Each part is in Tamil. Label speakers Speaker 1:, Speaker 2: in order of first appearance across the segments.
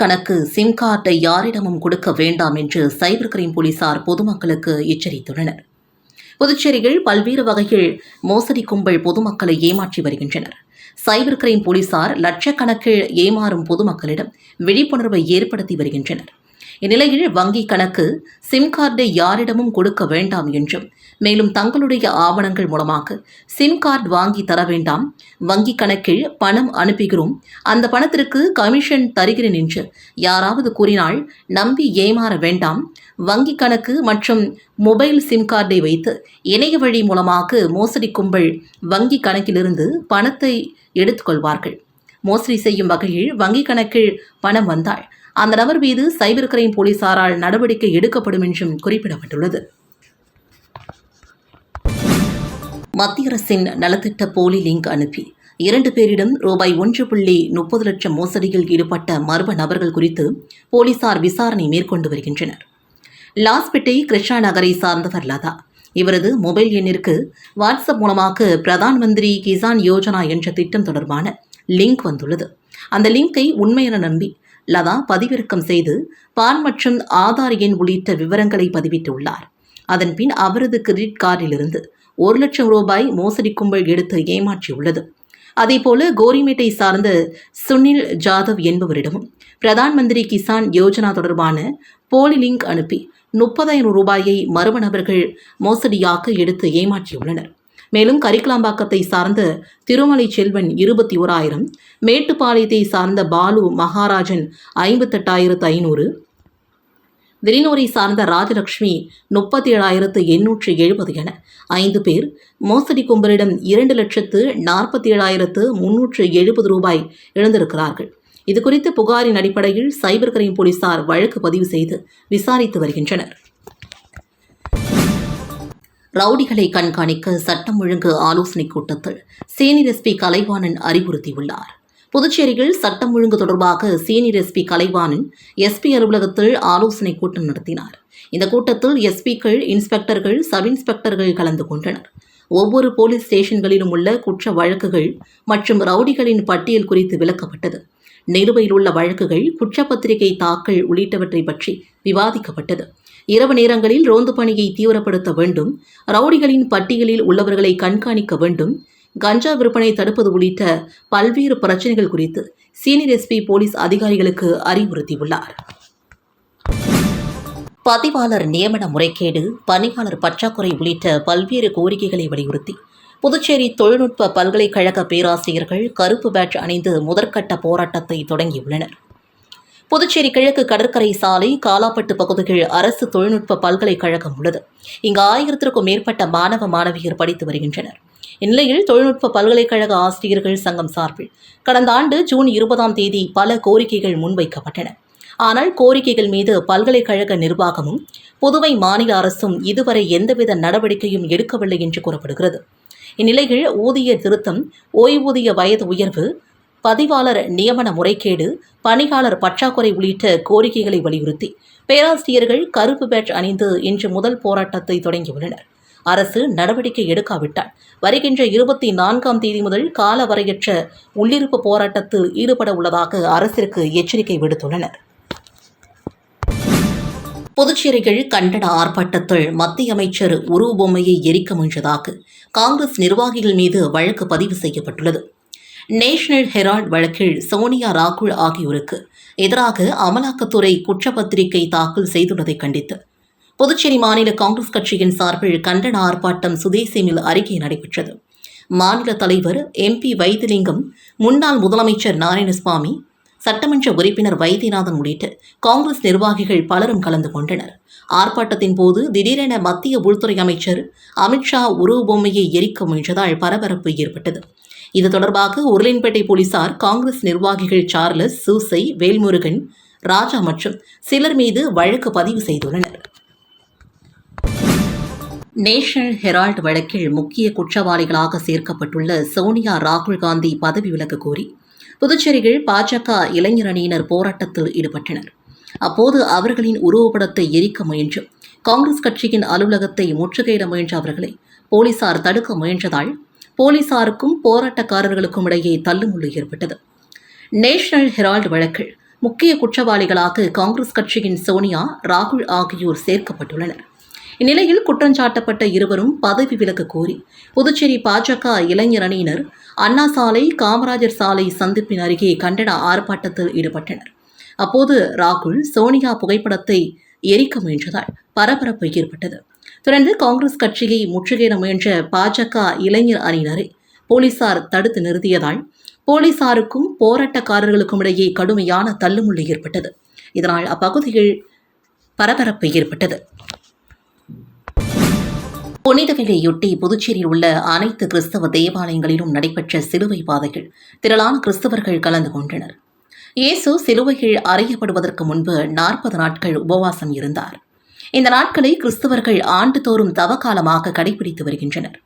Speaker 1: கணக்கு சிம் கார்டை யாரிடமும் கொடுக்க வேண்டாம் என்று சைபர் கிரைம் போலீசார் பொதுமக்களுக்கு எச்சரித்துள்ளனர். புதுச்சேரியில் பல்வேறு வகையில் மோசடி கும்பல் பொதுமக்களை ஏமாற்றி வருகின்றனர். சைபர் கிரைம் போலீசார் லட்சக்கணக்கில் ஏமாறும் பொதுமக்களிடம் விழிப்புணர்வை ஏற்படுத்தி வருகின்றனர். இந்நிலையில் வங்கி கணக்கு சிம் கார்டை யாரிடமும் கொடுக்க வேண்டாம் என்றும் மேலும் தங்களுடைய ஆவணங்கள் மூலமாக சிம் கார்டு வாங்கி தர வேண்டாம். வங்கி கணக்கில் பணம் அனுப்புகிறோம். அந்த பணத்திற்கு கமிஷன் தருகிறேன் என்று யாராவது கூறினால் நம்பி ஏமாற வேண்டாம். வங்கி கணக்கு மற்றும் மொபைல் சிம் கார்டை வைத்து இணைய வழி மூலமாக மோசடி கும்பல் வங்கி கணக்கிலிருந்து பணத்தை எடுத்துக்கொள்வார்கள். மோசடி செய்யும் வகையில் வங்கி கணக்கில் பணம் வந்தால் அந்த நபர் மீது சைபர் கிரைம் போலீசாரால் நடவடிக்கை எடுக்கப்படும் என்றும் குறிப்பிடப்பட்டுள்ளது. மத்திய அரசின் நலத்திட்ட போலி லிங்க் அனுப்பி இரண்டு பேரிடம் ரூபாய் ஒன்று புள்ளி முப்பது லட்சம் மோசடியில் ஈடுபட்ட மர்ம நபர்கள் குறித்து போலீசார் விசாரணை மேற்கொண்டு வருகின்றனர். லாஸ்பேட்டை கிருஷ்ணா நகரை சார்ந்தவர் லதா. இவரது மொபைல் எண்ணிற்கு வாட்ஸ்அப் மூலமாக பிரதான் மந்திரி கிசான் யோஜனா என்ற திட்டம் தொடர்பான லிங்க் வந்துள்ளது. அந்த லிங்கை உண்மையென நம்பி லதா பதிவிறக்கம் செய்து பான் மற்றும் ஆதார் எண் உள்ளிட்ட விவரங்களை பதிவிட்டுள்ளார். அதன்பின் அவரது கிரெடிட் கார்டிலிருந்து ஒரு லட்சம் ரூபாய் மோசடி கும்பல் எடுத்து ஏமாற்றியுள்ளது. அதேபோல கோரிமேட்டை சார்ந்த சுனில் ஜாதவ் என்பவரிடமும் பிரதான் மந்திரி கிசான் யோஜனா தொடர்பான போலி லிங்க் அனுப்பி முப்பதாயிரம் ரூபாயை மர்ம நபர்கள் மோசடியாக எடுத்து ஏமாற்றியுள்ளனர். மேலும் கரிக்கலாம்பாக்கத்தை சார்ந்த திருமலை செல்வன் இருபத்தி ஓராயிரம் மேட்டுப்பாளையத்தை சார்ந்த பாலு மகாராஜன் ஐம்பத்தெட்டாயிரத்து ஐநூறு வெளிநூரை சார்ந்த ராஜலட்சுமி முப்பத்தி ஏழாயிரத்து எண்ணூற்று எழுபது என ஐந்து பேர் மோசடி கும்பலிடம் இரண்டு லட்சத்து நாற்பத்தி ஏழாயிரத்து முன்னூற்று எழுபது ரூபாய் இழந்திருக்கிறார்கள். இதுகுறித்து புகாரின் அடிப்படையில் சைபர் கிரைம் போலீசார் வழக்கு பதிவு செய்து விசாரித்து வருகின்றனர். ரவுடிகளை கண்காணிக்க சட்டம் ஒழுங்கு ஆலோசனைக் கூட்டத்தில் சீனியர் எஸ்பி கலைவாணன் அறிவுறுத்தியுள்ளார். புதுச்சேரியில் சட்டம் ஒழுங்கு தொடர்பாக சீனியர் எஸ்பி கலைவாணன் எஸ்பி அலுவலகத்தில் ஆலோசனை கூட்டம் நடத்தினார். இந்த கூட்டத்தில் எஸ்பிக்கள் இன்ஸ்பெக்டர்கள் சப் இன்ஸ்பெக்டர்கள் கலந்து கொண்டனர். ஒவ்வொரு போலீஸ் ஸ்டேஷன்களிலும் உள்ள குற்ற வழக்குகள் மற்றும் ரவுடிகளின் பட்டியல் குறித்து விளக்கப்பட்டது. நிலுவையில் உள்ள வழக்குகள் குற்றப்பத்திரிகை தாக்கல் உள்ளிட்டவற்றை பற்றி விவாதிக்கப்பட்டது. இரவு நேரங்களில் ரோந்து பணியை தீவிரப்படுத்த வேண்டும் ரவுடிகளின் பட்டியலில் உள்ளவர்களை கண்காணிக்க வேண்டும் கஞ்சா விற்பனை தடுப்பது உள்ளிட்ட பல்வேறு பிரச்சனைகள் குறித்து சீனியர் எஸ்பி போலீஸ் அதிகாரிகளுக்கு அறிவுறுத்தியுள்ளார். பதிவாளர் நியமன முறைகேடு பணியாளர் பற்றாக்குறை உள்ளிட்ட பல்வேறு கோரிக்கைகளை வலியுறுத்தி புதுச்சேரி தொழில்நுட்ப பல்கலைக்கழக பேராசிரியர்கள் கருப்பு பேட்ச் அணிந்து முதற்கட்ட போராட்டத்தை தொடங்கியுள்ளனர். புதுச்சேரி கிழக்கு கடற்கரை சாலை காலாப்பட்டு பகுதியில் அரசு தொழில்நுட்ப பல்கலைக்கழகம் உள்ளது. இங்கு ஆயிரத்திற்கும் மேற்பட்ட மாணவ மாணவியர் படித்து வருகின்றனர். இந்நிலையில் தொழில்நுட்ப பல்கலைக்கழக ஆசிரியர்கள் சங்கம் சார்பில் கடந்த ஆண்டு ஜூன் இருபதாம் தேதி பல கோரிக்கைகள் முன்வைக்கப்பட்டன. ஆனால் கோரிக்கைகள் மீது பல்கலைக்கழக நிர்வாகமும் புதுவை மாநில அரசும் இதுவரை எந்தவித நடவடிக்கையும் எடுக்கவில்லை என்று கூறப்படுகிறது. இந்நிலையில் ஊதிய திருத்தம் ஓய்வூதிய வயது உயர்வு பதிவாளர் நியமன முறைகேடு பணியாளர் பற்றாக்குறை உள்ளிட்ட கோரிக்கைகளை வலியுறுத்தி பேராசிரியர்கள் கருப்பு பேட்ச் அணிந்து இன்று முதல் போராட்டத்தை தொடங்கியுள்ளனர். அரசு நடவடிக்கை எடுக்காவிட்டால் வருகின்ற இருபத்தி நான்காம் தேதி முதல் காலவரையற்ற உள்ளிருப்பு போராட்டத்தில் ஈடுபட உள்ளதாக அரசிற்கு எச்சரிக்கை விடுத்துள்ளனர். புதுச்சேரியில் கண்டன ஆர்ப்பாட்டத்தில் மத்திய அமைச்சர் உருவ பொம்மையை எரிக்க முயன்றதாக காங்கிரஸ் நிர்வாகிகள் மீது வழக்கு பதிவு செய்யப்பட்டுள்ளது. நேஷனல் ஹெரால்ட் வழக்கில் சோனியா ராகுல் ஆகியோருக்கு எதிராக அமலாக்கத்துறை குற்றப்பத்திரிகை தாக்கல் செய்துள்ளதை கண்டித்து. புதுச்சேரி மாநில காங்கிரஸ் கட்சியின் சார்பில் கண்டன ஆர்ப்பாட்டம் சுதேசிமில் அறிக்கை நடைபெற்றது. மாநில தலைவர் எம்பி வைத்திலிங்கம் முன்னாள் முதலமைச்சர் நாராயணசுவாமி சட்டமன்ற உறுப்பினர் வைத்தியநாதன் உள்ளிட்ட காங்கிரஸ் நிர்வாகிகள் பலரும் கலந்து கொண்டனர். ஆர்ப்பாட்டத்தின் போது திடீரென மத்திய உள்துறை அமைச்சர் அமித்ஷா உருவ பொம்மையை எரிக்க முயன்றதால் பரபரப்பு ஏற்பட்டது. இது தொடர்பாக உருளின்பேட்டை போலீசார் காங்கிரஸ் நிர்வாகிகள் சார்லஸ் சூசை வேல்முருகன் ராஜா மற்றும் சிலர் மீது வழக்கு பதிவு செய்துள்ளனர். நேஷனல் ஹெரால்ட் வழக்கில் முக்கிய குற்றவாளிகளாக சேர்க்கப்பட்டுள்ள சோனியா ராகுல் காந்தி பதவி விலக கோரி புதுச்சேரியில் பாஜக இளைஞர் அணியினர் போராட்டத்தில் ஈடுபட்டனர். அப்போது அவர்களின் உருவப்படத்தை எரிக்க முயன்றும் காங்கிரஸ் கட்சியின் அலுவலகத்தை முற்றுகையிட முயன்ற அவர்களை போலீசார் தடுக்க முயன்றதால் போலீசாருக்கும் போராட்டக்காரர்களுக்கும் இடையே தள்ளுமுள்ளு ஏற்பட்டது. நேஷனல் ஹெரால்டு வழக்கில் முக்கிய குற்றவாளிகளாக காங்கிரஸ் கட்சியின் சோனியா ராகுல் ஆகியோர் சேர்க்கப்பட்டுள்ளனர். இந்நிலையில் குற்றஞ்சாட்டப்பட்ட இருவரும் பதவி விலக்கு கோரி புதுச்சேரி பாஜக இளைஞர் அணியினர் அண்ணா சாலை காமராஜர் சாலை சந்திப்பின் அருகே கண்டன ஆர்ப்பாட்டத்தில் ஈடுபட்டனர். அப்போது ராகுல் சோனியா புகைப்படத்தை எரிக்க முயன்றதால் பரபரப்பு ஏற்பட்டது. தொடர்ந்து காங்கிரஸ் கட்சியை முற்றுகையிட முயன்ற பாஜக இளைஞர் அணியினரை போலீசார் தடுத்து நிறுத்தியதால் போலீசாருக்கும் போராட்டக்காரர்களுக்கும் இடையே கடுமையான தள்ளுமுள்ளு ஏற்பட்டது. இதனால் அப்பகுதியில் பரபரப்பு ஏற்பட்டது. புனித வெள்ளியொட்டி புதுச்சேரியில் உள்ள அனைத்து கிறிஸ்தவ தேவாலயங்களிலும் நடைபெற்ற சிலுவை பாதைகள் திரளான கிறிஸ்தவர்கள் கலந்து கொண்டனர். இயேசு சிலுவைகள் அறையப்படுவதற்கு முன்பு நாற்பது நாட்கள் உபவாசம் இருந்தார். இந்த நாட்களை கிறிஸ்தவர்கள் ஆண்டுதோறும் தவக்காலமாக கடைபிடித்து வருகின்றனர்.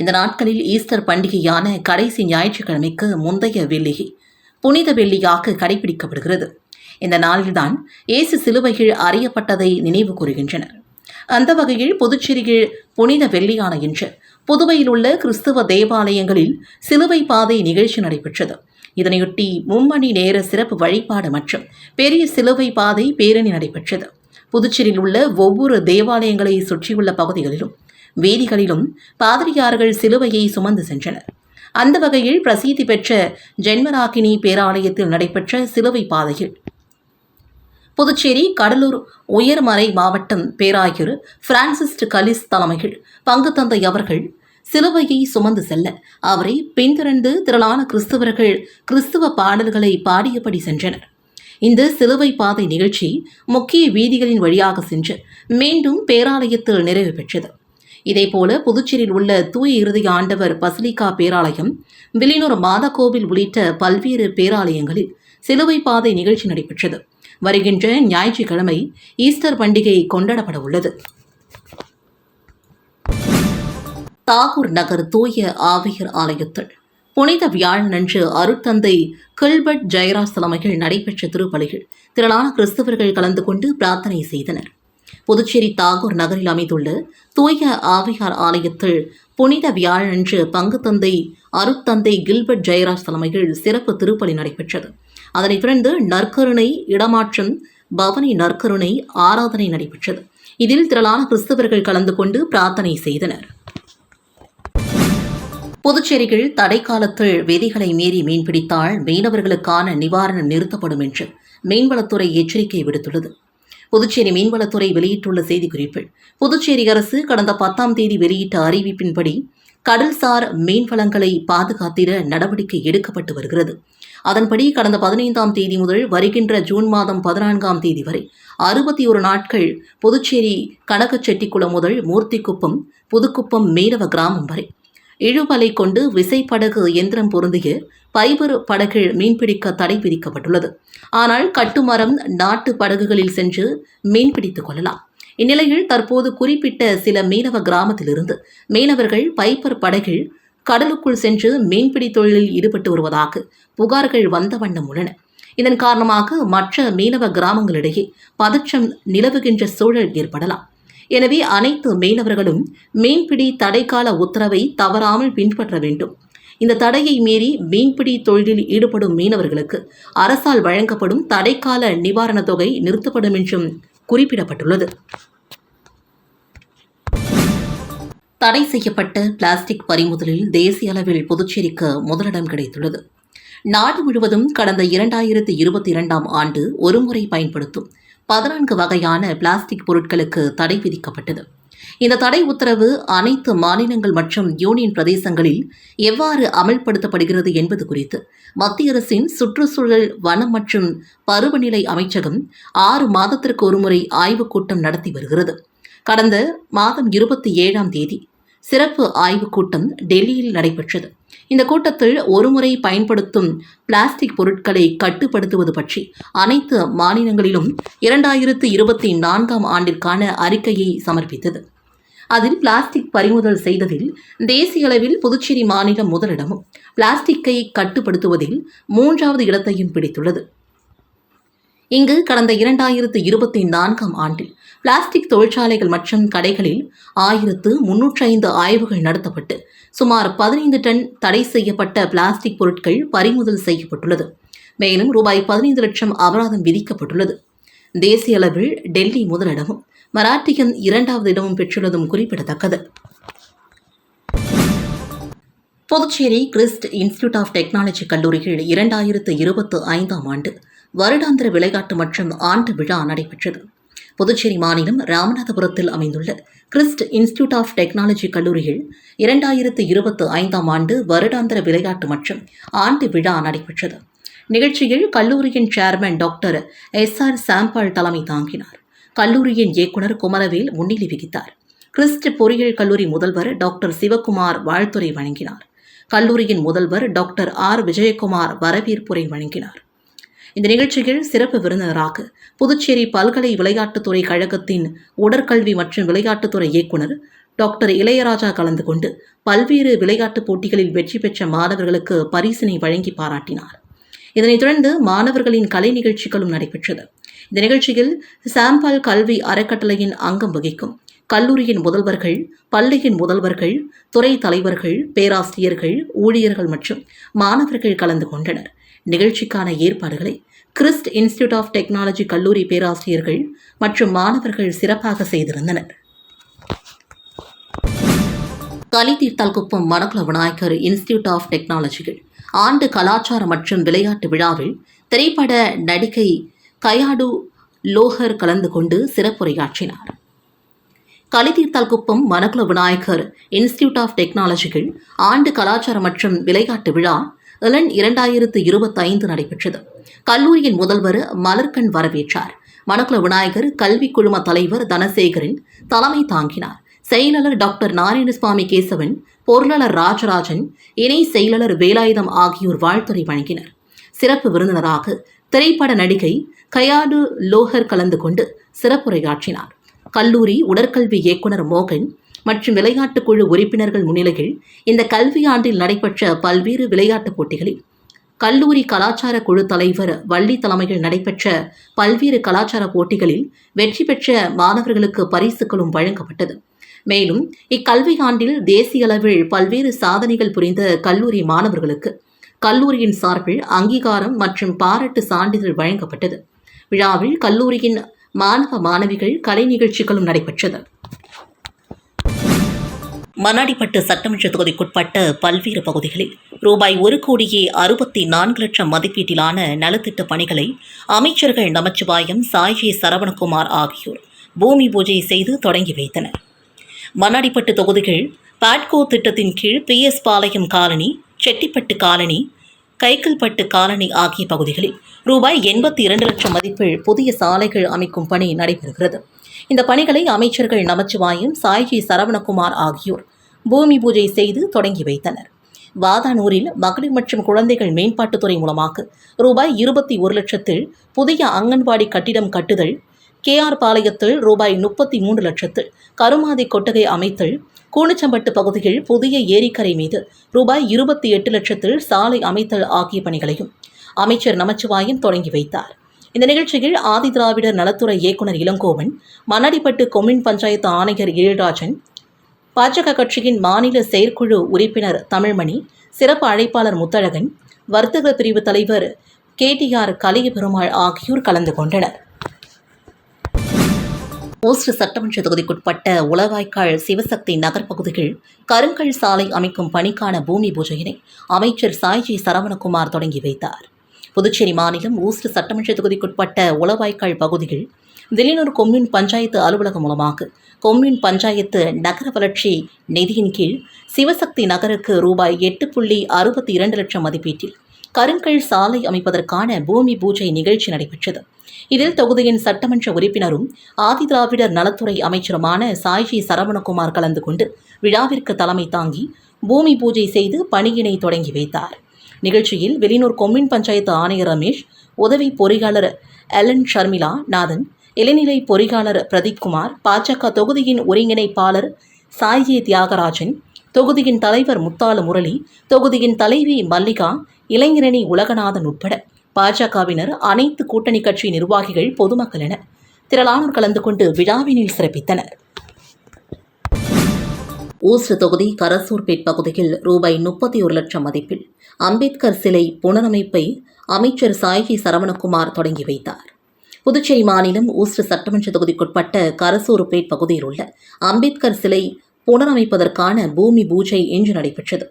Speaker 1: இந்த நாட்களில் ஈஸ்டர் பண்டிகையான கடைசி ஞாயிற்றுக்கிழமைக்கு முந்தைய வெள்ளி புனித வெள்ளியாக கடைபிடிக்கப்படுகிறது. இந்த நாளில்தான் இயேசு சிலுவைகள் அறியப்பட்டதை நினைவு கூறுகின்றனர். அந்த வகையில் புதுச்சேரியில் புனித வெள்ளியான இன்று புதுவையில் உள்ள கிறிஸ்துவ தேவாலயங்களில் சிலுவை பாதை நிகழ்ச்சி நடைபெற்றது. இதனையொட்டி மும்மணி நேர சிறப்பு வழிபாடு மற்றும் பெரிய சிலுவை பாதை பேரணி நடைபெற்றது. புதுச்சேரியில் உள்ள ஒவ்வொரு தேவாலயங்களை சுற்றியுள்ள பகுதிகளிலும் வீதிகளிலும் பாதிரியார்கள் சிலுவையை சுமந்து சென்றனர். அந்த வகையில் பிரசித்தி பெற்ற ஜென்மராகினி பேராலயத்தில் நடைபெற்ற சிலுவை பாதையில் புதுச்சேரி கடலூர் உயர்மறை மாவட்டம் பேராயர் பிரான்சிஸ்ட் கலிஸ் தலைமையில் பங்கு தந்தை அவர்கள் சிலுவையை சுமந்து செல்ல அவரை பின்தொடர்ந்து திரளான கிறிஸ்தவர்கள் கிறிஸ்துவ பாடல்களை பாடியபடி சென்றனர். இந்த சிலுவை பாதை நிகழ்ச்சி முக்கிய வீதிகளின் வழியாக சென்று மீண்டும் பேராலயத்தில் நிறைவு பெற்றது. இதேபோல புதுச்சேரியில் உள்ள தூய இறுதி ஆண்டவர் பசிலிக்கா பேராலயம் வில்லியனூர் மாதா கோவில் உள்ளிட்ட பல்வேறு பேராலயங்களில் சிலுவை பாதை நிகழ்ச்சி நடைபெற்றது. வருகின்ற ஞாயிற்றுக்கிழமை ஈஸ்டர் பண்டிகை கொண்டாடப்பட உள்ளது. தாகூர் நகர் தூய ஆவியர் ஆலயத்தில் புனித வியாழனன்று அருட்தந்தை கில்பர்ட் ஜெயராஜ் தலைமையில் நடைபெற்ற திருப்பலிகள். திரளான கிறிஸ்தவர்கள் கலந்து கொண்டு பிரார்த்தனை செய்தனர். புதுச்சேரி தாகூர் நகரில் அமைந்துள்ள தூய ஆவியார் ஆலயத்தில் புனித வியாழனன்று பங்கு தந்தை அருட்தந்தை கில்பர்ட் ஜெயராஜ் தலைமையில் சிறப்பு திருப்பலி நடைபெற்றது. அதனைத் தொடர்ந்து நற்கருணை இடமாற்றம் பவனி நற்கருணை ஆராதனை நடைபெற்றது. இதில் திரளான கிறிஸ்தவர்கள் கலந்து கொண்டு பிரார்த்தனை செய்தனர். புதுச்சேரியில் தடை காலத்தில் விதிகளை மீறி மீன்பிடித்தால் மீனவர்களுக்கான நிவாரணம் நிறுத்தப்படும் என்று மீன்வளத்துறை எச்சரிக்கை விடுத்துள்ளது. புதுச்சேரி மீன்வளத்துறை வெளியிட்டுள்ள செய்திக்குறிப்பில் புதுச்சேரி அரசு கடந்த பத்தாம் தேதி வெளியிட்ட அறிவிப்பின்படி கடல்சார் மீன்வளங்களை பாதுகாத்திட நடவடிக்கை எடுக்கப்பட்டு வருகிறது. அதன்படி கடந்த பதினைந்தாம் தேதி முதல் வருகின்ற ஜூன் மாதம் பதினான்காம் தேதி வரை அறுபத்தி ஒரு நாட்கள் புதுச்சேரி கனகச்செட்டிக்குளம் முதல் மூர்த்திக்குப்பம் புதுக்குப்பம் மீனவ கிராமம் வரை இழுவலை கொண்டு விசைப்படகு எந்திரம் பொருந்திய பைபர் படகில் மீன்பிடிக்க தடை விதிக்கப்பட்டுள்ளது. ஆனால் கட்டுமரம் நாட்டு படகுகளில் சென்று மீன்பிடித்துக் கொள்ளலாம். இந்நிலையில் தற்போது குறிப்பிட்ட சில மீனவ கிராமத்திலிருந்து மீனவர்கள் பைப்பர் படகில் கடலுக்குள் சென்று மீன்பிடி தொழிலில் ஈடுபட்டு வருவதாக புகார்கள் வந்த வண்ணம் உள்ளன. இதன் காரணமாக மற்ற மீனவ கிராமங்களிடையே பதற்றம் நிலவுகின்ற சூழல் ஏற்படலாம். எனவே அனைத்து மீனவர்களும் மீன்பிடி தடைக்கால உத்தரவை தவறாமல் பின்பற்ற வேண்டும். இந்த தடையை மீறி மீன்பிடி தொழிலில் ஈடுபடும் மீனவர்களுக்கு அரசால் வழங்கப்படும் தடைக்கால நிவாரணத் தொகை நிறுத்தப்படும் என்றும் குறிப்பிடப்பட்டுள்ளது. தடை செய்யப்பட்ட பிளாஸ்டிக் பறிமுதலில் தேசிய அளவில் புதுச்சேரிக்கு முதலிடம் கிடைத்துள்ளது. நாடு முழுவதும் கடந்த இரண்டாயிரத்து இருபத்தி இரண்டாம் ஆண்டு ஒருமுறை பயன்படுத்தும் பதினான்கு வகையான பிளாஸ்டிக் பொருட்களுக்கு தடை விதிக்கப்பட்டது. இந்த தடை உத்தரவு அனைத்து மாநிலங்கள் மற்றும் யூனியன் பிரதேசங்களில் எவ்வாறு அமல்படுத்தப்படுகிறது என்பது குறித்து மத்திய அரசின் சுற்றுச்சூழல் வனம் மற்றும் பருவநிலை அமைச்சகம் ஆறு மாதத்திற்கு ஒருமுறை ஆய்வுக் கூட்டம் நடத்தி வருகிறது. கடந்த மாதம் இருபத்தி ஏழாம் தேதி சிறப்பு ஆய்வுக் கூட்டம் டெல்லியில் நடைபெற்றது. இந்த கூட்டத்தில் ஒருமுறை பயன்படுத்தும் பிளாஸ்டிக் பொருட்களை கட்டுப்படுத்துவது பற்றி அனைத்து மாநிலங்களிலும் இரண்டாயிரத்து இருபத்தி நான்காம் ஆண்டிற்கான அறிக்கையை சமர்ப்பித்தது. அதில் பிளாஸ்டிக் பறிமுதல் செய்ததில் தேசிய அளவில் புதுச்சேரி மாநிலம் முதலிடமும் பிளாஸ்டிக்கை கட்டுப்படுத்துவதில் மூன்றாவது இடத்தையும் பிடித்துள்ளது. இங்கு கடந்த இரண்டாயிரத்து இருபத்தி நான்காம் ஆண்டில் பிளாஸ்டிக் தொழிற்சாலைகள் மற்றும் கடைகளில் ஆயிரத்து முன்னூற்றி ஐந்து ஆய்வுகள் நடத்தப்பட்டு சுமார் பதினைந்து டன் தடை செய்யப்பட்ட பிளாஸ்டிக் பொருட்கள் பறிமுதல் செய்யப்பட்டுள்ளது. மேலும் ரூபாய் பதினைந்து லட்சம் அபராதம் விதிக்கப்பட்டுள்ளது. தேசிய அளவில் டெல்லி முதலிடமும் மராட்டியன் இரண்டாவது இடமும் பெற்றுள்ளதும் குறிப்பிடத்தக்கது. Puducherry Christ Institute of Technology கல்லூரியில் இரண்டாயிரத்து இருபத்து ஐந்தாம் ஆண்டு வருடாந்திர விளையாட்டு மற்றும் ஆண்டு விழா நடைபெற்றது. புதுச்சேரி மாநிலம் ராமநாதபுரத்தில் அமைந்துள்ள கிறிஸ்ட் இன்ஸ்டிடியூட் ஆஃப் டெக்னாலஜி கல்லூரியில் இரண்டாயிரத்து இருபத்து ஐந்தாம் ஆண்டு வருடாந்திர விளையாட்டு மற்றும் ஆண்டு விழா நடைபெற்றது. நிகழ்ச்சியில் கல்லூரியின் chairman doctor S R Sambal தலைமை தாங்கினார். கல்லூரியின் இயக்குனர் குமரவேல் முன்னிலை வகித்தார். கிறிஸ்ட் பொறியியல் கல்லூரி முதல்வர் டாக்டர் சிவகுமார் வாழ்த்துரை வழங்கினார். கல்லூரியின் முதல்வர் டாக்டர் ஆர். விஜயகுமார் வரவேற்புரை வழங்கினார். இந்த நிகழ்ச்சியில் சிறப்பு விருந்தினராக புதுச்சேரி பல்கலை விளையாட்டுத்துறை கழகத்தின் உடற்கல்வி மற்றும் விளையாட்டுத்துறை இயக்குனர் டாக்டர் இளையராஜா கலந்து கொண்டு பல்வேறு விளையாட்டுப் போட்டிகளில் வெற்றி பெற்ற மாணவர்களுக்கு பரிசினை வழங்கி பாராட்டினார். இதனைத் தொடர்ந்து மாணவர்களின் கலை நிகழ்ச்சிகளும் நடைபெற்றது. இந்த நிகழ்ச்சியில் சாம்பால் கல்வி அறக்கட்டளையின் அங்கம் வகிக்கும் கல்லூரியின் முதல்வர்கள் பள்ளியின் முதல்வர்கள் துறை தலைவர்கள் பேராசிரியர்கள் ஊழியர்கள் மற்றும் மாணவர்கள் கலந்து கொண்டனர். நிகழ்ச்சிக்கான ஏற்பாடுகளை கிறிஸ்ட் இன்ஸ்டியூட் ஆஃப் டெக்னாலஜி கல்லூரி பேராசிரியர்கள் மற்றும் மாணவர்கள் சிறப்பாக செய்திருந்தனர். கலிதீர்த்தால்குப்பம் மணக்குள விநாயகர் இன்ஸ்டியூட் ஆஃப் டெக்னாலஜிகள். ஆண்டு கலாச்சார மற்றும் விளையாட்டு விழாவில் திரைப்பட நடிகை கயாடு லோஹர் கலந்து கொண்டு சிறப்புரையாற்றினார். கலிதீர்த்தால்குப்பம் மணக்குள விநாயகர் இன்ஸ்டியூட் ஆஃப் டெக்னாலஜிகள் ஆண்டு கலாச்சார மற்றும் விளையாட்டு விழா இளன் இரண்டாயிரத்து இருபத்தைந்து நடைபெற்றது. கல்லூரியின் முதல்வர் மலர்கண் வரவேற்றார். மணக்குள விநாயகர் கல்வி குழும தலைவர் தனசேகரன் தலைமை தாங்கினார். செயலாளர் டாக்டர் நாராயணசுவாமி கேசவன் பொருளாளர் ராஜராஜன் இணை செயலாளர் வேலாயுதம் ஆகியோர் வாழ்த்துரை வழங்கினர். சிறப்பு விருந்தினராக திரைப்பட நடிகை கயாடு லோஹர் கலந்து கொண்டு சிறப்புரையாற்றினார். கல்லூரி உடற்கல்வி இயக்குனர் மோகன் மற்றும் விளையாட்டுக் குழு உறுப்பினர்கள் முன்னிலையில் இந்த கல்வியாண்டில் நடைபெற்ற பல்வேறு விளையாட்டுப் போட்டிகளில் கல்லூரி கலாச்சார குழு தலைவர் வள்ளி தலைமையில் நடைபெற்ற பல்வேறு கலாச்சார போட்டிகளில் வெற்றி பெற்ற மாணவர்களுக்கு பரிசுகளும் வழங்கப்பட்டது. மேலும் இக்கல்வியாண்டில் தேசிய அளவில் பல்வேறு சாதனைகள் புரிந்த கல்லூரி மாணவர்களுக்கு கல்லூரியின் சார்பில் அங்கீகாரம் மற்றும் பாராட்டு சான்றிதழ் வழங்கப்பட்டது. விழாவில் கல்லூரியின் மாணவ மாணவிகள் கலை நிகழ்ச்சிகளும் நடைபெற்றது. மண்ணாடிப்பட்டு சட்டமன்ற தொகுதிக்குட்பட்ட பல்வேறு பகுதிகளில் ரூபாய் ஒரு கோடியே அறுபத்தி நான்கு லட்சம் மதிப்பீட்டிலான நலத்திட்ட பணிகளை அமைச்சர்கள் நமச்சிவாயம் சாய்ஜி சரவணகுமார் ஆகியோர் பூமி பூஜை செய்து தொடங்கி வைத்தனர். மண்ணாடிப்பட்டு தொகுதிகள் பாட்கோ திட்டத்தின் கீழ் P S Palayam colony Chettipattu colony Kaikalpattu colony ஆகிய பகுதிகளில் ரூபாய் எண்பத்தி இரண்டு லட்சம் மதிப்பில் புதிய சாலைகள் அமைக்கும் பணி நடைபெறுகிறது. இந்த பணிகளை அமைச்சர்கள் நமச்சிவாயம் சாய்ஜி சரவணகுமார் ஆகியோர் பூமி பூஜை செய்து தொடங்கி வைத்தனர். வாதானூரில் மகளிர் மற்றும் குழந்தைகள் மேம்பாட்டுத்துறை மூலமாக ரூபாய் இருபத்தி ஒரு லட்சத்தில் புதிய அங்கன்வாடி கட்டிடம் கட்டுதல் கேஆர் பாளையத்தில் ரூபாய் முப்பத்தி மூன்று லட்சத்தில் கருமாதி கொட்டகை அமைத்தல் கூனிச்சம்பட்டு பகுதியில் புதிய ஏரிக்கரை மீது ரூபாய் இருபத்தி எட்டு லட்சத்தில் சாலை அமைத்தல் ஆகிய பணிகளையும் அமைச்சர் நமச்சிவாயம் தொடங்கி வைத்தார். இந்த நிகழ்ச்சியில் ஆதி திராவிடர் நலத்துறை இயக்குனர் இளங்கோவன் மண்ணடிப்பட்டு கொம்யூன் பஞ்சாயத்து ஆணையர் எழில்ராஜன் பாஜக கட்சியின் மாநில செயற்குழு உறுப்பினர் தமிழ்மணி சிறப்பு அழைப்பாளர் முத்தழகன் வர்த்தக பிரிவு தலைவர் கேடிஆர் கலிய பெருமாள் ஆகியோர் கலந்து கொண்டனர். ஓஸ்ட் சட்டமன்ற தொகுதிக்குட்பட்ட உளவாய்க்கால் சிவசக்தி நகர் பகுதியில் கருங்கல் சாலை அமைக்கும் பணிக்கான பூமி பூஜையினை அமைச்சர் சாய்ஜி சரவணகுமார் தொடங்கி வைத்தார். புதுச்சேரி மாநிலம் ஊஸ்ட் சட்டமன்ற தொகுதிக்குட்பட்ட உளவாய்க்கால் பகுதியில் வில்லியனூர் கொம்யூன் பஞ்சாயத்து அலுவலகம் மூலமாக கொம்யூன் பஞ்சாயத்து நகர வளர்ச்சி நிதியின் கீழ் சிவசக்தி நகருக்கு ரூபாய் எட்டு புள்ளி அறுபத்தி இரண்டு லட்சம் மதிப்பீட்டில் கருங்கல் சாலை அமைப்பதற்கான பூமி பூஜை நிகழ்ச்சி நடைபெற்றது. இதில் தொகுதியின் சட்டமன்ற உறுப்பினரும் ஆதிதிராவிடர் நலத்துறை அமைச்சருமான சாய்ஜி சரவணகுமார் கலந்து கொண்டு விழாவிற்கு தலைமை தாங்கி பூமி பூஜை செய்து பணியினை தொடங்கி வைத்தார். நிகழ்ச்சியில் வெளியூர் கொம்யூன் பஞ்சாயத்து ஆணையர் ரமேஷ் உதவி பொறியாளர் எலன் ஷர்மிளா நாதன் இளநிலை பொறியாளர் பிரதீப்குமார் பாஜக தொகுதியின் ஒருங்கிணைப்பாளர் சாய்ஜி தியாகராஜன் தொகுதியின் தலைவர் முத்தாலு முரளி தொகுதியின் தலைவி மல்லிகா இளைஞரணி உலகநாதன் உட்பட பாஜகவினர் அனைத்து கூட்டணி கட்சி நிர்வாகிகள் பொதுமக்கள் என திரளானோர் கலந்து கொண்டு விழாவினில் சிறப்பித்தனர். ஊஸ்ட் தொகுதி கரசூர்பேட் பகுதியில் ரூபாய் முப்பத்தி ஒரு லட்சம் மதிப்பில். அம்பேத்கர் சிலை புனரமைப்பை அமைச்சர் சாய்கி சரவணகுமார் தொடங்கி வைத்தார். புதுச்சேரி மாநிலம் ஊஸ்ட் சட்டமன்ற தொகுதிக்குட்பட்ட கரசூர்பேட் பகுதியில் உள்ள அம்பேத்கர் சிலை புனரமைப்பதற்கான பூமி பூஜை இன்று நடைபெற்றது.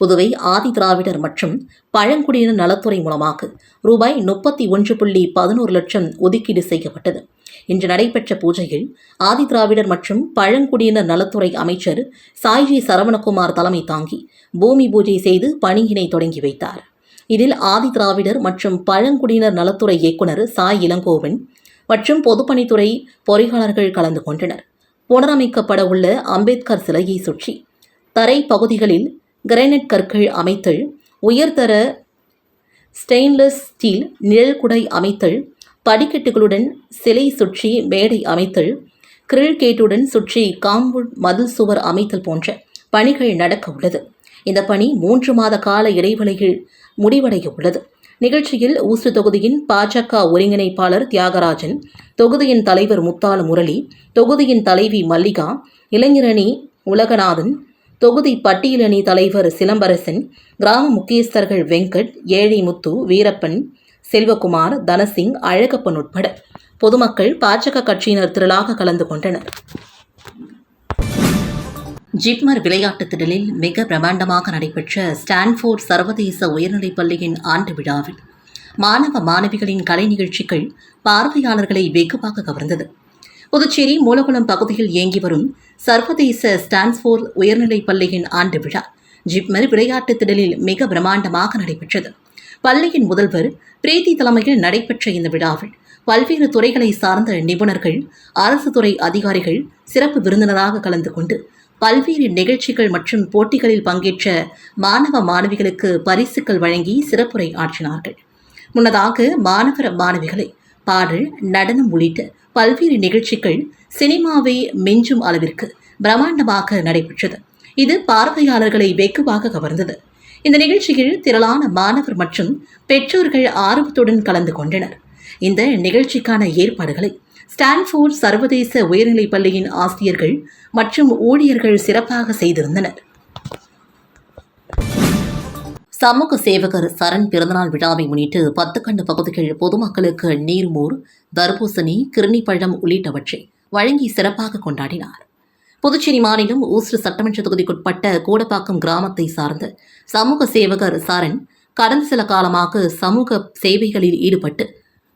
Speaker 1: புதுவை ஆதி திராவிடர் மற்றும் பழங்குடியினர் நலத்துறை மூலமாக ரூபாய் முப்பத்தி ஒன்று புள்ளி பதினோரு லட்சம் ஒதுக்கீடு செய்யப்பட்டது. இன்று நடைபெற்ற பூஜையில் ஆதி திராவிடர் மற்றும் பழங்குடியினர் நலத்துறை அமைச்சர் சாய்ஜி சரவணகுமார் தலைமை தாங்கி பூமி பூஜை செய்து பணியினை தொடங்கி வைத்தார். இதில் ஆதி திராவிடர் மற்றும் பழங்குடியினர் நலத்துறை இயக்குனர் சாய் இளங்கோவன் மற்றும் பொதுப்பணித்துறை பொறியாளர்கள் கலந்து கொண்டனர். புனரமைக்கப்பட உள்ள அம்பேத்கர் சிலையை சுற்றி தரை பகுதிகளில் கிரைனைட் கற்கள் அமைத்தல் உயர்தர ஸ்டெயின்லெஸ் ஸ்டீல் நிழல்குடை அமைத்தல் படிக்கட்டுகளுடன் சிலை சுற்றி மேடை அமைத்தல் கிரில் கேட்டுடன் சுற்றி காம்பவுண்ட் மதில் சுவர் அமைத்தல் போன்ற பணிகள் நடக்க உள்ளது. இந்த பணி மூன்று மாத கால இடைவெளியில் முடிவடைய உள்ளது. நிகழ்ச்சியில் ஊசு தொகுதியின் பாஜக ஒருங்கிணைப்பாளர் தியாகராஜன் தொகுதியின் தலைவர் முத்தாலு முரளி தொகுதியின் தலைவி மல்லிகா இளைஞரணி உலகநாதன் தொகுதி பட்டியலணி தலைவர் சிலம்பரசன் கிராம முக்கியஸ்தர்கள் வெங்கட் ஏழை முத்து வீரப்பன் செல்வகுமார் தனசிங் அழகப்பன் உட்பட பொதுமக்கள் பாஜக கட்சியினர் திரளாக கலந்து கொண்டனர். ஜிப்மர் விளையாட்டுத் திடலில் மிக பிரமாண்டமாக நடைபெற்ற ஸ்டான்ஃபோர்ட் சர்வதேச உயர்நிலைப் பள்ளியின் ஆண்டு விழாவில் மாணவ மாணவிகளின் கலை நிகழ்ச்சிகள் பார்வையாளர்களை வெகுவாக கவர்ந்தது. புதுச்சேரி மூலகுளம் பகுதியில் இயங்கி வரும் சர்வதேச ஸ்டான்ஸ்போர்ட் உயர்நிலைப் பள்ளியின் ஆண்டு விழா ஜிப்மர் விளையாட்டுத் திடலில் மிக பிரமாண்டமாக நடைபெற்றது. பள்ளியின் முதல்வர் பிரீத்தி தலைமையில் நடைபெற்ற இந்த விழாவில் பல்வேறு துறைகளை சார்ந்த நிபுணர்கள் அரசு துறை அதிகாரிகள் சிறப்பு விருந்தினராக கலந்து கொண்டு பல்வேறு நிகழ்ச்சிகள் மற்றும் போட்டிகளில் பங்கேற்ற மாணவ மாணவிகளுக்கு பரிசுகள் வழங்கி சிறப்புரை ஆற்றினார்கள். முன்னதாக மாணவர் மாணவிகளை பாடல் நடனம் உள்ளிட்ட பல்வேறு நிகழ்ச்சிகள் சினிமாவை மிஞ்சும் அளவிற்கு பிரம்மாண்டமாக நடைபெற்றது. இது பார்வையாளர்களை வெகுவாக கவர்ந்தது. இந்த நிகழ்ச்சியில் திரளான மாணவர் மற்றும் பெற்றோர்கள் ஆர்வத்துடன் கலந்து கொண்டனர். இந்த நிகழ்ச்சிக்கான ஏற்பாடுகளை ஸ்டான்ஃபோர்ட் சர்வதேச உயர்நிலைப் பள்ளியின் ஆசிரியர்கள் மற்றும் ஊழியர்கள் சிறப்பாக செய்திருந்தனர். சமூக சேவகர் சரண் பிறந்தநாள் விழாவை முன்னிட்டு பத்துக்கண்டு பகுதிகள் பொதுமக்களுக்கு நீர்மோர் தர்பூசணி கிருணிப்பழம் உள்ளிட்டவற்றை வழங்கி சிறப்பாக கொண்டாடினார். புதுச்சேரி மாநிலம் ஊஸ்ட் சட்டமன்ற தொகுதிக்குட்பட்ட கூடப்பாக்கம் கிராமத்தை சார்ந்த சமூக சேவகர் சரண் கடந்த சில காலமாக சமூக சேவைகளில் ஈடுபட்டு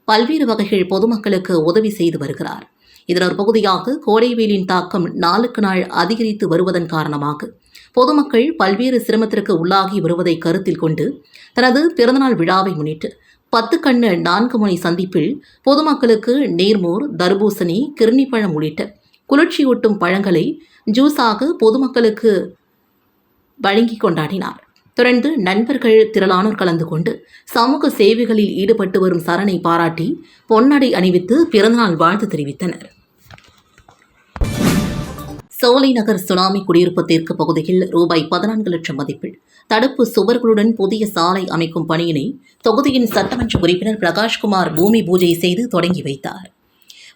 Speaker 1: பல்வேறு வகைகள் பொதுமக்களுக்கு உதவி செய்து வருகிறார். இதன் ஒரு பகுதியாக கோடைவேலின் தாக்கம் நாளுக்கு நாள் அதிகரித்து வருவதன் காரணமாக பொதுமக்கள் பல்வேறு சிரமத்திற்கு உள்ளாகி வருவதை கருத்தில் கொண்டு தனது பிறந்தநாள் விழாவை முன்னிட்டு பத்து கண்ணு நான்கு முனை சந்திப்பில் பொதுமக்களுக்கு நீர்மோர் தர்பூசணி கிருணிப்பழம் உள்ளிட்ட குளிர்ச்சியூட்டும் பழங்களை ஜூஸாக பொதுமக்களுக்கு வழங்கி கொண்டாடினார். தொடர்ந்து நண்பர்கள் திரளானோர் கலந்து கொண்டு சமூக சேவைகளில் ஈடுபட்டு வரும் சரணை பாராட்டி பொன்னடை அணிவித்து பிறந்தநாள் வாழ்த்து தெரிவித்தனர். சோலை நகர் சுனாமி குடியிருப்பு தெற்கு பகுதியில் ரூபாய் பதினான்கு லட்சம் மதிப்பில் தடுப்பு சுவர்களுடன் புதிய சாலை அமைக்கும் பணியினை தொகுதியின் சட்டமன்ற உறுப்பினர் பிரகாஷ்குமார் பூமி பூஜை செய்து தொடங்கி வைத்தார்.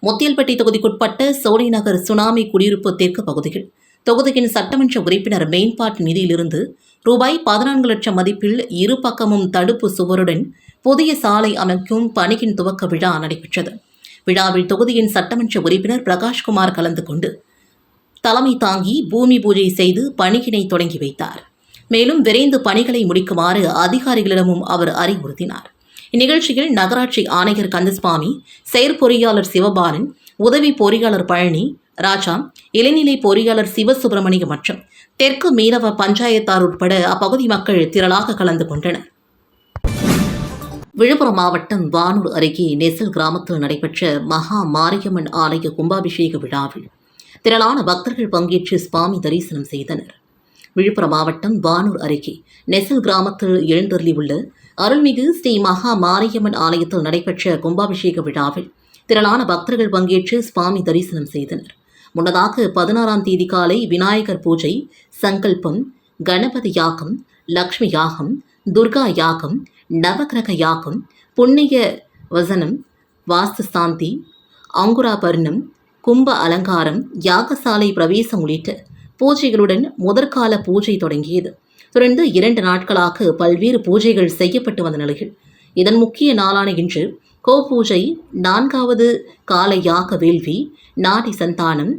Speaker 1: முத்தியல்பட்டி தொகுதிக்குட்பட்ட சோலை நகர் சுனாமி குடியிருப்பு தெற்கு பகுதியில் தொகுதியின் சட்டமன்ற உறுப்பினர் மேம்பாட்டு நிதியிலிருந்து ரூபாய் பதினான்கு லட்சம் மதிப்பில் இரு பக்கமும் தடுப்பு சுவருடன் புதிய சாலை அமைக்கும் பணியின் துவக்க விழா நடைபெற்றது. விழாவில் தொகுதியின் சட்டமன்ற உறுப்பினர் பிரகாஷ்குமார் கலந்து கொண்டு தலைமை தாங்கி பூமி பூஜை செய்து பணியினை தொடங்கி வைத்தார். மேலும் விரைந்து பணிகளை முடிக்குமாறு அதிகாரிகளிடமும் அவர் அறிவுறுத்தினார். இந்நிகழ்ச்சியில் நகராட்சி ஆணையர் கந்தசுவாமி செயற்பொறியாளர் சிவபாலன் உதவி பொறியாளர் பழனி ராஜா இளநிலை பொறியாளர் சிவசுப்பிரமணியம் மற்றும் தெற்கு மீனவ பஞ்சாயத்தார் உட்பட அப்பகுதி மக்கள் திரளாக கலந்து கொண்டனர். விழுப்புரம் மாவட்டம் வானூர் அருகே நெசல் கிராமத்தில் நடைபெற்ற மகா மாரியம்மன் ஆலய கும்பாபிஷேக விழாவில் திரளான பக்தர்கள் பங்கேற்று சுவாமி தரிசனம் செய்தனர். விழுப்புரம் மாவட்டம் வானூர் அருகே. நெசல் கிராமத்தில் எழுந்தருளியுள்ள அருள்மிகு ஸ்ரீ மகா மாரியம்மன் ஆலயத்தில் நடைபெற்ற கும்பாபிஷேக விழாவில் திரளான பக்தர்கள் பங்கேற்று சுவாமி தரிசனம் செய்தனர். முன்னதாக பதினாறாம் தேதி காலை விநாயகர் பூஜை சங்கல்பம் கணபதி யாகம் லக்ஷ்மி யாகம் துர்கா யாகம் நவகிரக யாகம் புண்ணிய வசனம் வாஸ்து சாந்தி அங்குராபர்ணம் கும்ப அலங்காரம் யாகசாலை பிரவேசம் உள்ளிட்ட பூஜைகளுடன் முதற்கால பூஜை தொடங்கியது. தொடர்ந்து இரண்டு நாட்களாக பல்வேறு பூஜைகள் செய்யப்பட்டு வந்த நிலையில் இதன் முக்கிய நாளான இன்று கோ பூஜை நான்காவது கால யாக வேள்வி நாடி சந்தானம்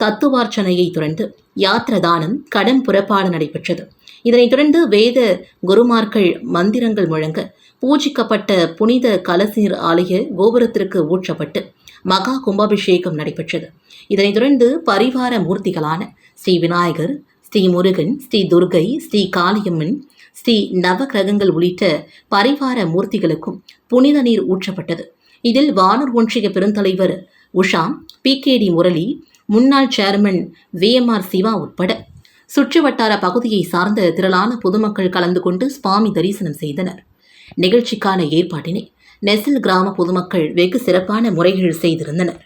Speaker 1: தத்துவார்ச்சனையை தொடர்ந்து யாத்திரதானம் கடன் புறப்பாடு நடைபெற்றது. இதனைத் தொடர்ந்து வேத குருமார்கள் மந்திரங்கள் முழங்க பூஜிக்கப்பட்ட புனித கலசீர் ஆலய கோபுரத்திற்கு ஊற்றப்பட்டு மகா கும்பாபிஷேகம் நடைபெற்றது. இதனைத் தொடர்ந்து பரிவார மூர்த்திகளான ஸ்ரீ விநாயகர் ஸ்ரீ முருகன் ஸ்ரீ துர்கை ஸ்ரீ காளியம்மன் ஸ்ரீ நவகிரகங்கள் உள்ளிட்ட பரிவார மூர்த்திகளுக்கும் புனித நீர் ஊற்றப்பட்டது. இதில் வானூர் ஒன்றிய பெருந்தலைவர் Usha P K D Murali முன்னாள் சேர்மன் விஎம்ஆர் சிவா உட்பட சுற்று வட்டார பகுதியை சார்ந்த திரளான பொதுமக்கள் கலந்து கொண்டு சுவாமி தரிசனம் செய்தனர். நிகழ்ச்சிக்கான ஏற்பாட்டினை நெசில் கிராம பொதுமக்கள் வெகு சிறப்பான முறைகள் செய்திருந்தனர்.